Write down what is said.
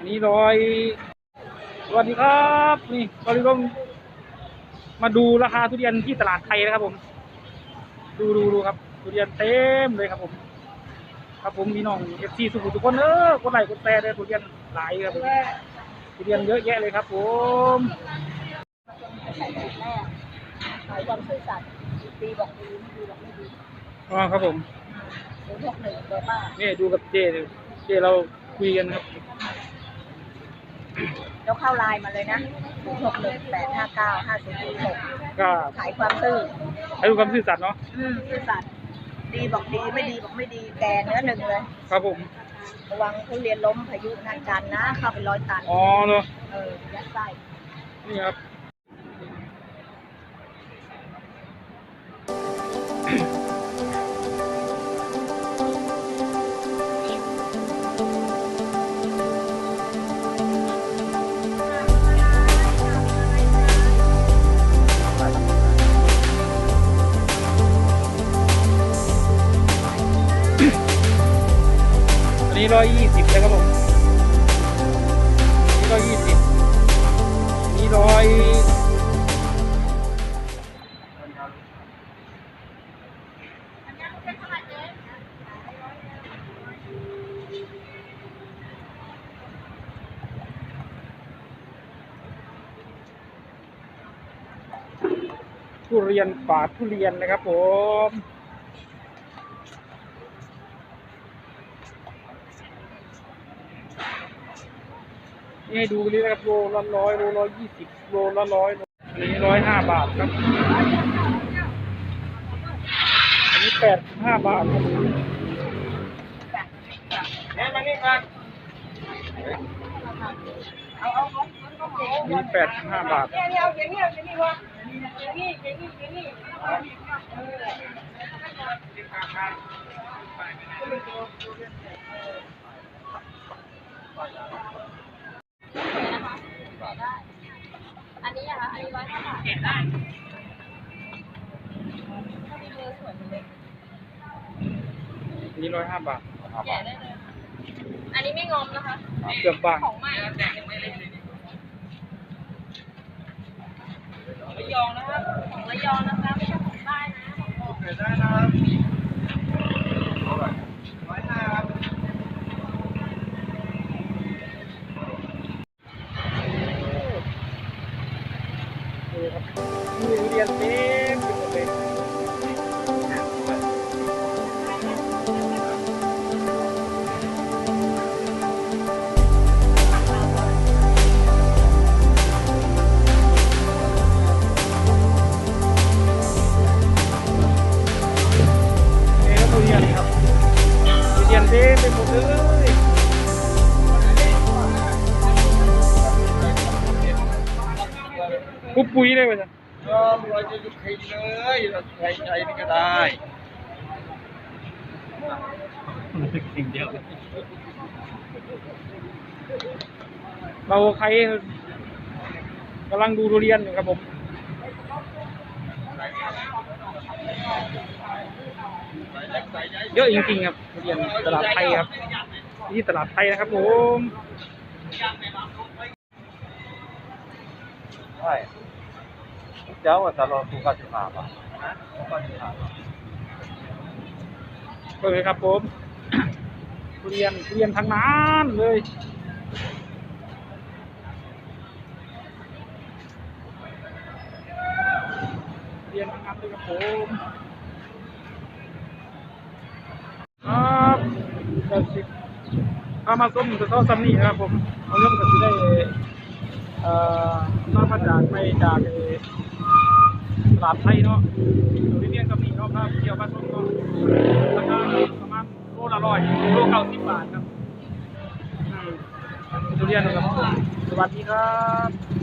อันนี้ร้อยสวัสดีครับ นี่ตอนนี้ก็มาดูราคาทุเรียนที่ตลาดไทยนะครับผม ดูดูดูครับ ทุเรียนเต็มเลยครับผม ครับผมพี่น้องเอฟซีสุขุมทุกคนเออกดไลค์กดแชร์เลยทุเรียนหลายครับผมทุเรียนเยอะแยะเลยครับ ผมใส่ถุงแรกขายความซื่อสัตย์ดีบอกดีไม่ดีบอกไม่ดีอ๋อครับผมหรือพวกหนึ่งเบอร์ป้านี่ดูกับเจเลยเจเราคุยกันครับ แล้วเข้าไลน์มาเลยนะหกหนึ่งแปดห้าเก้าห้าศูนย์หกก็ขายความซื่อให้ดูความซื่อสัตย์เนาะอืมซื่อสัตย์ดีบอกดีไม่ดีบอกไม่ดีแกเนื้อหนึ่งเลย ครับผมระวังทุเรียนล้มพายุนันกันนะ เข้าเป็นร้อยตันอ๋อเนาะเออยัดไส้นี่ครับ นี้ร้อยยี่สิบนะครับผมนี้ร้อยยี่สิบนี้ร้อยทุเรียนป่าทุเรียนนะครับผม ให้ดูไปเลยนะครับโลละร้อยโลละยี่สิบโลละร้อยอันนี้ร้อยห้าบาทครับ อันนี้แปดห้าบาทครับเนี่ยมานี่ครับเอาเอาเอาอันนี้แปดห้าบาทเนี่ยเนี่ยเอาอย่างนี้เอาอย่างนี้วะอย่างนี้อย่างนี้อย่า งนี้อันนี้อะคะอันนี้ร้อยห้าบาทได้อันนี้ร้อยห้าบาทแกะได้เลย อันนี้ไม่งอมนะคะ เกือบบาทของใหม่ระยองนะคะของระยองนะคะไม่ใช่ของใต้นะของนี่ ไปหมดเลยปุ๊บปุ๋ยเลยว่ะจ๊ะก็เราจะยุคใครเลยเราใครใจนี่ก็ได้สิ่งเดียวเราใครกำลังดูทุเรียนอยู่ครับผม เยอะจริงๆครับทุเรียนตลาดไทยครับที่ตลาดไทยนะครับผมใช่เจ้าว่าจะรอถูกกันสิบห้าบาทถูกกันสิบห้าบาทเปิดเลยครับผมทุเรียนทุเรียนทั้งนั้นเลยทุเรียนทั้งนั้นเลยครับผม ก็สิเอามาส้มจะเท่าซัมนี่นะครับผมเอาย่อมก็สิได้เอ่อนอกมาจากไปจากตลาดไทยเนาะอยู่ที่เรียนซัมนี่เนาะครับเกี่ยวกับส้มเนาะราคาประมาณโลละร้อยโลเก้าสิบบาทครับอืมทุเรียนนะครับสวัสดีครับ